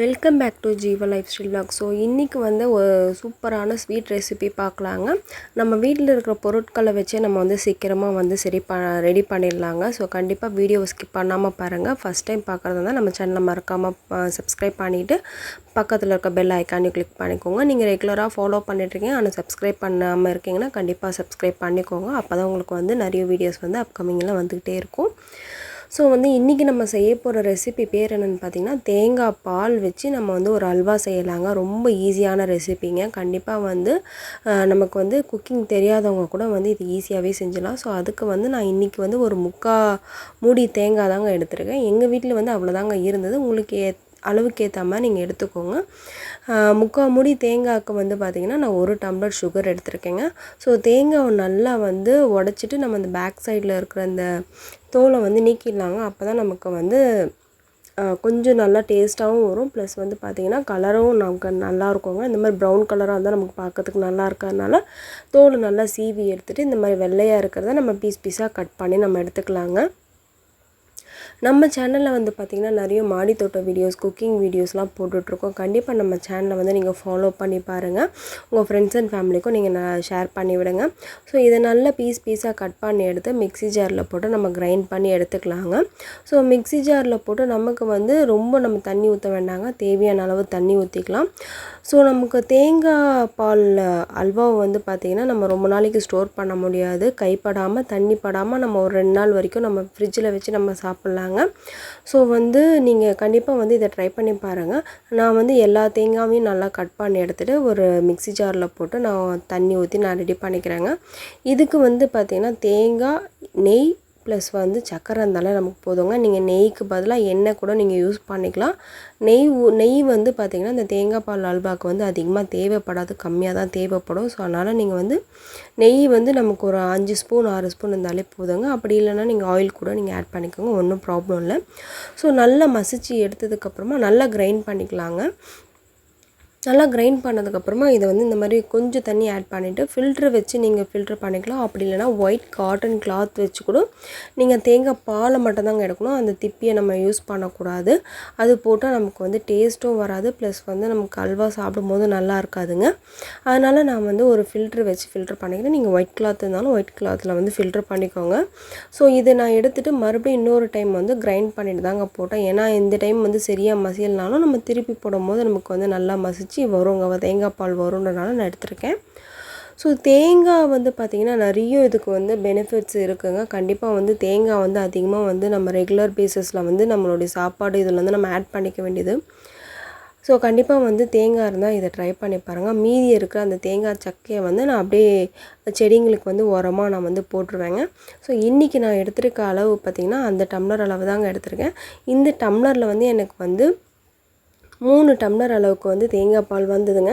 Welcome back to Jeeva life style blog so இன்றைக்கி வந்து ஒரு சூப்பரான ஸ்வீட் ரெசிபி பார்க்கலாங்க. நம்ம வீட்டில் இருக்கிற பொருட்களை வச்சே நம்ம வந்து சீக்கிரமாக வந்து சரி ப ரெடி பண்ணிடலாங்க. ஸோ கண்டிப்பாக வீடியோவை ஸ்கிப் பண்ணாமல் பாருங்கள் ஃபஸ்ட் டைம் பார்க்குறது தான். நம்ம சேனலை மறக்காமல் சப்ஸ்கிரைப் பண்ணிவிட்டு பக்கத்தில் இருக்க பெல் ஐக்கானே கிளிக் பண்ணிக்கோங்க. நீங்கள் ரெகுலராக ஃபாலோ பண்ணிட்டுருக்கீங்க ஆனால் சப்ஸ்கிரைப் பண்ணாமல் இருக்கீங்கன்னா கண்டிப்பாக சப்ஸ்கிரைப் பண்ணிக்கோங்க. அப்போ தான் உங்களுக்கு வந்து நிறைய வீடியோஸ் வந்து அப்கமிங்கில் வந்துக்கிட்டே இருக்கும். ஸோ வந்து இன்றைக்கி நம்ம செய்ய போகிற ரெசிபி பேர் என்னென்னு பார்த்தீங்கன்னா தேங்காய் பால் வச்சு நம்ம வந்து ஒரு அல்வா செய்யலாங்க. ரொம்ப ஈஸியான ரெசிபிங்க கண்டிப்பாக வந்து நமக்கு வந்து குக்கிங் தெரியாதவங்க கூட வந்து இது ஈஸியாகவே செஞ்சிடலாம். ஸோ அதுக்கு வந்து நான் இன்றைக்கி வந்து ஒரு முக்கா மூடி தேங்காய் தாங்க எடுத்திருக்கேன். எங்கள் வீட்டில் வந்து அவ்வளோதாங்க இருந்தது. உங்களுக்கு அளவுக்கு ஏற்ற மாதிரி நீங்கள் எடுத்துக்கோங்க. முக்கால் மூடி தேங்காய்க்கு வந்து பார்த்திங்கன்னா நான் ஒரு டம்ளர் சுகர் எடுத்திருக்கேங்க. ஸோ தேங்காவை நல்லா வந்து உடச்சிட்டு நம்ம அந்த பேக் சைடில் இருக்கிற அந்த தோலை வந்து நீக்கிடலாங்க. அப்போ தான் நமக்கு வந்து கொஞ்சம் நல்லா டேஸ்ட்டாகவும் வரும். ப்ளஸ் வந்து பார்த்திங்கன்னா கலரும் நமக்கு நல்லா இருக்குங்க. இந்த மாதிரி ப்ரௌன் கலராக இருந்தால் நமக்கு பார்க்கறதுக்கு நல்லா இருக்கிறதுனால தோல் நல்லா சீவி எடுத்துகிட்டு இந்த மாதிரி வெள்ளையாக இருக்கிறத நம்ம பீஸ் பீஸாக கட் பண்ணி நம்ம எடுத்துக்கலாங்க. நம்ம சேனலில் வந்து பார்த்திங்கன்னா நிறைய மாடி தோட்ட வீடியோஸ் குக்கிங் வீடியோஸ்லாம் போட்டுட்ருக்கோம். கண்டிப்பாக நம்ம சேனலை வந்து நீங்கள் ஃபாலோ பண்ணி பாருங்கள் உங்கள் ஃப்ரெண்ட்ஸ் அண்ட் ஃபேமிலிக்கும் நீங்கள் ஷேர் பண்ணி விடுங்க. ஸோ இதை நல்லா பீஸ் பீஸாக கட் பண்ணி எடுத்து மிக்ஸி ஜாரில் போட்டு நம்ம கிரைண்ட் பண்ணி எடுத்துக்கலாங்க. ஸோ மிக்ஸி ஜாரில் போட்டு நமக்கு வந்து ரொம்ப நம்ம தண்ணி ஊற்ற வேண்டாங்க. தேவையான அளவு தண்ணி ஊற்றிக்கலாம் ஸோ நமக்கு தேங்காய் பால் அல்வாவை வந்து பார்த்திங்கன்னா நம்ம ரொம்ப நாளைக்கு ஸ்டோர் பண்ண முடியாது. கைப்படாமல் தண்ணி படாமல் நம்ம ஒரு ரெண்டு நாள் வரைக்கும் நம்ம ஃப்ரிட்ஜில் வச்சு நம்ம சாப்பிட்லாங்க. ஸோ வந்து நீங்கள் கண்டிப்பாக வந்து இதை ட்ரை பண்ணி பாருங்கள் நான் வந்து எல்லா தேங்காவையும் நல்லா கட் பண்ணி எடுத்துகிட்டு ஒரு மிக்ஸி ஜாரில் போட்டு நான் தண்ணி ஊற்றி நான் ரெடி பண்ணிக்கிறேங்க. இதுக்கு வந்து பார்த்திங்கன்னா தேங்காய் நெய் ப்ளஸ் வந்து சக்கரை இருந்தாலே நமக்கு போதுங்க. நீங்கள் நெய்க்கு பதிலாக எண்ணெய் கூட நீங்கள் யூஸ் பண்ணிக்கலாம். நெய் ஊ- நெய் வந்து பார்த்திங்கன்னா இந்த தேங்காய் பால் அல்வாக்கு வந்து அதிகமாக தேவைப்படாது. கம்மியாக தான் தேவைப்படும். ஸோ அதனால் நீங்கள் வந்து நெய் வந்து நமக்கு ஒரு அஞ்சு ஸ்பூன் ஆறு ஸ்பூன் இருந்தாலே போதுங்க. அப்படி இல்லைன்னா நீங்கள் ஆயில் கூட நீங்கள் ஆட் பண்ணிக்கோங்க. ஒன்றும் ப்ராப்ளம் இல்லை. ஸோ நல்லா மசிச்சு எடுத்ததுக்கப்புறமா நல்லா கிரைண்ட் பண்ணிக்கலாங்க. நல்லா கிரைண்ட் பண்ணதுக்கப்புறமா இதை வந்து இந்த மாதிரி கொஞ்சம் தண்ணி ஆட் பண்ணிவிட்டு ஃபில்ட்ரு வச்சு நீங்கள் ஃபில்ட்ரு பண்ணிக்கலாம். அப்படி இல்லைனா ஒயிட் காட்டன் கிளாத் வச்சு கூட நீங்கள் தேங்காய் பாலை மட்டும்தாங்க எடுக்கணும். அந்த திப்பியை நம்ம யூஸ் பண்ணக்கூடாது. அது போட்டால் நமக்கு வந்து டேஸ்ட்டும் வராது. ப்ளஸ் வந்து நமக்கு அல்வா சாப்பிடும்போது நல்லா இருக்காதுங்க. அதனால் நான் வந்து ஒரு ஃபில்ட்ரு வச்சு ஃபில்ட்ரு பண்ணிக்கிறேன். நீங்கள் ஒயிட் கிளாத் இருந்தாலும் ஒயிட் கிளாத்தில் வந்து ஃபில்ட்ரு பண்ணிக்கோங்க. ஸோ இதை நான் எடுத்துகிட்டு மறுபடியும் இன்னொரு டைம் வந்து கிரைண்ட் பண்ணிட்டு தாங்க போட்டேன். ஏன்னா இந்த டைம் வந்து சரியாக மசியல்னாலும் நம்ம திருப்பி போடும்போது நமக்கு வந்து நல்லா மசிச்சு வருங்க தேங்காய் பால் வரும்ன்றனால நான் எடுத்திருக்கேன். ஸோ தேங்காய் வந்து பார்த்திங்கன்னா நிறைய இதுக்கு வந்து பெனிஃபிட்ஸ் இருக்குங்க. கண்டிப்பாக வந்து தேங்காய் வந்து அதிகமாக வந்து நம்ம ரெகுலர் பேசிஸில் வந்து நம்மளுடைய சாப்பாடு இதில் வந்து நம்ம ஆட் பண்ணிக்க வேண்டியது. ஸோ கண்டிப்பாக வந்து தேங்காய் இருந்தால் இதை ட்ரை பண்ணி பாருங்கள் மீதி இருக்கிற அந்த தேங்காய் சக்கையை வந்து நான் அப்படியே செடிங்களுக்கு வந்து உரமாக நான் வந்து போட்டுருவேங்க. ஸோ இன்றைக்கி நான் எடுத்திருக்க அளவு பார்த்திங்கன்னா அந்த டம்ளர் அளவு தாங்க எடுத்திருக்கேன். இந்த டம்ளரில் வந்து எனக்கு வந்து மூணு டம்ளர் அளவுக்கு வந்து தேங்காய் பால் வந்ததுங்க.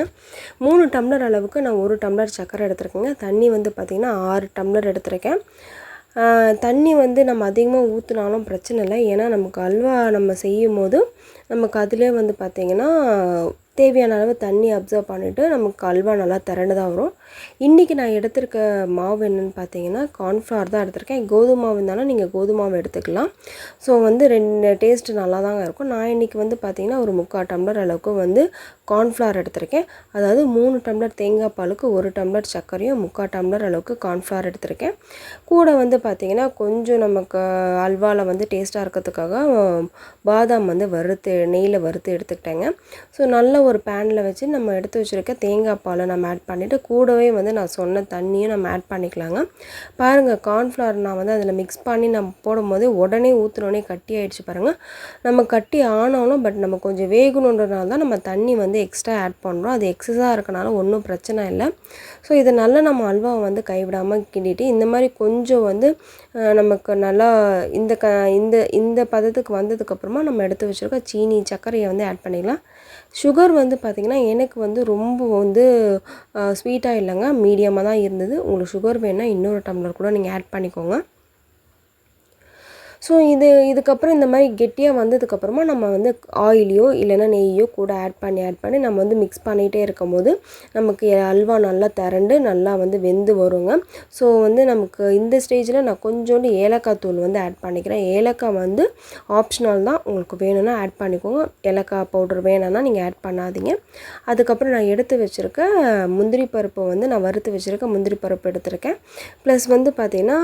மூணு டம்ளர் அளவுக்கு நான் ஒரு டம்ளர் சர்க்கரை எடுத்திருக்கேங்க. தண்ணி வந்து பார்த்திங்கன்னா ஆறு டம்ளர் எடுத்திருக்கேன். தண்ணி வந்து நம்ம அதிகமாக ஊற்றினாலும் பிரச்சனை இல்லை. ஏன்னா நமக்கு அல்வா நம்ம செய்யும் போது நமக்கு அதிலே வந்து பார்த்திங்கன்னா தேவையான அளவு தண்ணி அப்சர்வ் பண்ணிவிட்டு நமக்கு அல்வா நல்லா திரண்டுதான் வரும். இன்றைக்கி நான் எடுத்திருக்க மாவு என்னென்னு பார்த்தீங்கன்னா கார்ன்ஃப்ளவர் தான் எடுத்திருக்கேன். கோதுமை மாவு இருந்தாலும் நீங்கள் கோதுமை மாவு எடுத்துக்கலாம். ஸோ வந்து ரெண்டு டேஸ்ட்டு நல்லா தாங்க இருக்கும். நான் இன்றைக்கி வந்து பார்த்திங்கன்னா ஒரு முக்கால் டம்ளர் அளவுக்கு வந்து கார்ன்ஃப்ளவர் எடுத்திருக்கேன். அதாவது மூணு டம்ளர் தேங்காய் பாலுக்கு ஒரு டம்ளர் சர்க்கரையும் முக்கால் டம்ளர் அளவுக்கு கார்ன்ஃப்ளவர் எடுத்திருக்கேன். கூட வந்து பார்த்திங்கன்னா கொஞ்சம் நமக்கு அல்வாவில் வந்து டேஸ்ட்டாக இருக்கிறதுக்காக பாதாம் வந்து வறுத்து நெய்யில் வறுத்து எடுத்துக்கிட்டேங்க. ஸோ நல்ல ஒரு பேனில் வச்சு நம்ம எடுத்து வச்சுருக்க தேங்காய் பாலை நம்ம ஆட் பண்ணிவிட்டு கூடவே வந்து நான் சொன்ன தண்ணியும் நம்ம ஆட் பண்ணிக்கலாங்க. பாருங்கள் கார்ன்ஃப்ளவர் நான் வந்து அதில் மிக்ஸ் பண்ணி நம்ம போடும்போது உடனே ஊற்றுனோடனே கட்டி ஆகிடுச்சு பாருங்கள் நம்ம கட்டி ஆனாலும் பட் நம்ம கொஞ்சம் வேகணுன்றனால தான் நம்ம தண்ணி வந்து எக்ஸ்ட்ரா ஆட் பண்ணுறோம் அது எக்ஸஸாக இருக்கனால ஒன்றும் பிரச்சனை இல்லை. ஸோ இதை நல்லா நம்ம அல்வாவை வந்து கைவிடாமல் கிண்டிட்டு இந்த மாதிரி கொஞ்சம் வந்து நமக்கு நல்லா இந்த க இந்த இந்த பதத்துக்கு வந்ததுக்கப்புறமா நம்ம எடுத்து வச்சுருக்க சீனி சர்க்கரையை வந்து ஆட் பண்ணிக்கலாம். சுகர் வந்து பார்த்திங்கன்னா எனக்கு வந்து ரொம்ப வந்து ஸ்வீட்டாக இல்லைங்க. மீடியமாக தான் இருந்தது. உங்களுக்கு சுகர் வேணுன்னா இன்னொரு டம்ளர் கூட நீங்கள் ஆட் பண்ணிக்கோங்க. ஸோ இது இதுக்கப்புறம் இந்த மாதிரி கெட்டியாக வந்ததுக்கப்புறமா நம்ம வந்து ஆயிலையோ இல்லைன்னா நெய்யோ கூட ஆட் பண்ணி ஆட் பண்ணி நம்ம வந்து மிக்ஸ் பண்ணிகிட்டே இருக்கும் போது நமக்கு அல்வா நல்லா திரண்டு நல்லா வந்து வெந்து வருங்க. ஸோ வந்து நமக்கு இந்த ஸ்டேஜில் நான் கொஞ்சோண்டு ஏலக்காய் தூள் வந்து ஆட் பண்ணிக்கிறேன். ஏலக்காய் வந்து ஆப்ஷனல் தான். உங்களுக்கு வேணும்னா ஆட் பண்ணிக்கோங்க. ஏலக்காய் பவுடர் வேணும்னா நீங்கள் ஆட் பண்ணாதீங்க. அதுக்கப்புறம் நான் எடுத்து வச்சுருக்க முந்திரி பருப்பை வந்து நான் வறுத்து வச்சுருக்க முந்திரி பருப்பு எடுத்திருக்கேன். ப்ளஸ் வந்து பார்த்திங்கன்னா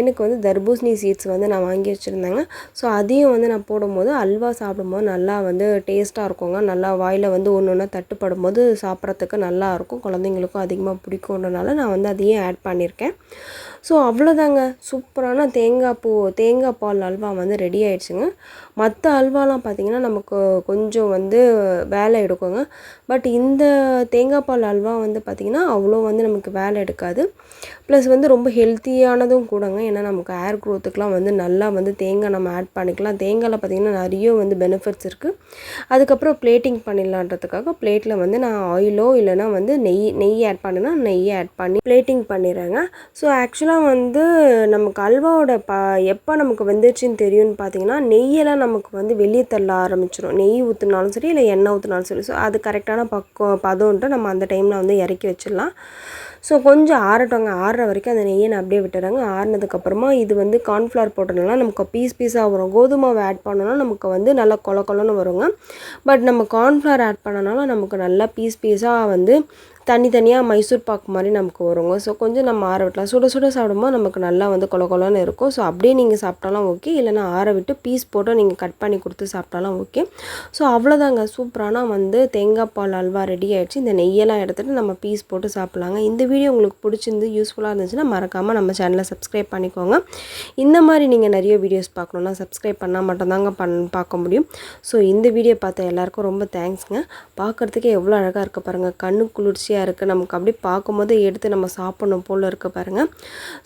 எனக்கு வந்து தர்பூசணி சீட்ஸ் வந்து நான் வாங்கி வச்சுருந்தேங்க. ஸோ அதையும் வந்து நான் போடும்போது அல்வா சாப்பிடும்போது நல்லா வந்து டேஸ்ட்டாக இருக்குங்க. நல்லா வாயில் வந்து ஒன்று ஒன்றா தட்டுப்படும் போது சாப்பிட்றதுக்கு நல்லா இருக்கும். குழந்தைங்களுக்கும் அதிகமாக பிடிக்குன்றனால நான் வந்து அதையும் ஆட் பண்ணியிருக்கேன். ஸோ அவ்வளோதாங்க சூப்பரான தேங்காய் பூ தேங்காய் பால் அல்வா வந்து ரெடி ஆயிடுச்சுங்க. மற்ற அல்வாலாம் பார்த்திங்கன்னா நமக்கு கொஞ்சம் வந்து வேலை எடுக்குங்க. பட் இந்த தேங்காய் பால் அல்வா வந்து பார்த்திங்கன்னா அவ்வளோ வந்து நமக்கு வேலை எடுக்காது. ப்ளஸ் வந்து ரொம்ப ஹெல்த்தியானதும் கூடங்க. ஏன்னா நமக்கு ஹேர் க்ரோத்துக்கெலாம் வந்து நல்லா வந்து தேங்காய் நம்ம ஆட் பண்ணிக்கலாம். தேங்காயில் பார்த்திங்கன்னா நிறைய வந்து பெனிஃபிட்ஸ் இருக்குது அதுக்கப்புறம் பிளேட்டிங் பண்ணிடலான்றதுக்காக பிளேட்டில் வந்து நான் ஆயிலோ இல்லைனா வந்து நெய் நெய் ஆட் பண்ணினா நெய்யை ஆட் பண்ணி பிளேட்டிங் பண்ணிடுறேங்க. ஸோ ஆக்சுவலாக வந்து நமக்கு அல்வாவோட ப எப்போ நமக்கு வெந்துருச்சுன்னு தெரியும்னு பார்த்தீங்கன்னா நெய்யெல்லாம் நமக்கு வந்து வெளியே தள்ள ஆரம்பிச்சிடும் நெய் ஊற்றுனாலும் சரி இல்லை எண்ணெய் ஊற்றினாலும் சரி. ஸோ அது கரெக்டான பக்கம் பதம்ன்ட்டு நம்ம அந்த டைமில் வந்து இறக்கி வச்சிடலாம். ஸோ கொஞ்சம் ஆறட்டவங்க ஆறுற வரைக்கும் அந்த நெய்யை நான் அப்படியே விட்டுறாங்க. ஆறுனதுக்கப்புறமா இது வந்து கார்ன்ஃப்ளவர் போட்டதுனால நமக்கு பீஸ் பீஸாக வரும். கோதுமாவை ஆட் பண்ணோன்னா நமக்கு வந்து நல்லா கொல கொலன்னு வருங்க. பட் நம்ம கார்ன்ஃப்ளவர் ஆட் பண்ணனால நமக்கு நல்லா பீஸ் பீஸாக வந்து தனித்தனியாக மைசூர் பாக்கு மாதிரி நமக்கு வருங்க. ஸோ கொஞ்சம் நம்ம ஆற விட்டலாம். சுட சுட சாப்பிடும்போது நமக்கு நல்லா வந்து கொல கொலன்னு இருக்கும். ஸோ அப்படியே நீங்கள் சாப்பிட்டாலும் ஓகே இல்லைனா ஆற விட்டு பீஸ் போட்டு நீங்கள் கட் பண்ணி கொடுத்து சாப்பிட்டாலும் ஓகே ஸோ அவ்வளோதாங்க சூப்பரான வந்து தேங்காய் பால் அல்வா ரெடி ஆகிடுச்சு இந்த நெய்யெல்லாம் எடுத்துகிட்டு நம்ம பீஸ் போட்டு சாப்பிட்லாங்க. இந்த வீடியோ உங்களுக்கு பிடிச்சிருந்து யூஸ்ஃபுல்லாக இருந்துச்சுன்னா மறக்காமல் நம்ம சேனலை சப்ஸ்கிரைப் பண்ணிக்கோங்க. இந்த மாதிரி நீங்கள் நிறைய வீடியோஸ் பார்க்கணுன்னா சப்ஸ்கிரைப் பண்ணால் மட்டும்தாங்க பண் பார்க்க முடியும். ஸோ இந்த வீடியோ பார்த்த எல்லாருக்கும் ரொம்ப தேங்க்ஸுங்க பார்க்குறதுக்கே எவ்வளோ அழகாக இருக்க பாருங்கள் கண்ணு குளிர்ச்சியாக டேஸ்டியாக இருக்குது நமக்கு அப்படியே பார்க்கும்போது எடுத்து நம்ம சாப்பிடணும் போல் இருக்க பாருங்கள்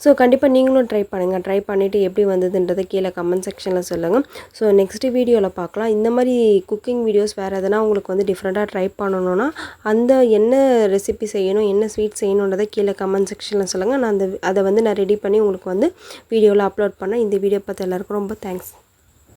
ஸோ கண்டிப்பாக நீங்களும் ட்ரை பண்ணுங்கள் ட்ரை பண்ணிவிட்டு எப்படி வந்ததுன்றதை கீழே கமெண்ட் செக்ஷனில் சொல்லுங்கள் ஸோ நெக்ஸ்ட்டு வீடியோவில் பார்க்கலாம். இந்த மாதிரி குக்கிங் வீடியோஸ் வேறு எதனா உங்களுக்கு வந்து டிஃப்ரெண்ட்டாக ட்ரை பண்ணணுன்னா அந்த என்ன ரெசிபி செய்யணும் என்ன ஸ்வீட் செய்யணுன்றதை கீழே கமெண்ட் செக்ஷனில் சொல்லுங்கள் நான் அந்த அதை வந்து நான் ரெடி பண்ணி உங்களுக்கு வந்து வீடியோவில் அப்லோட் பண்ணேன். இந்த வீடியோ பார்த்து எல்லாருக்கும் ரொம்ப தேங்க்ஸ்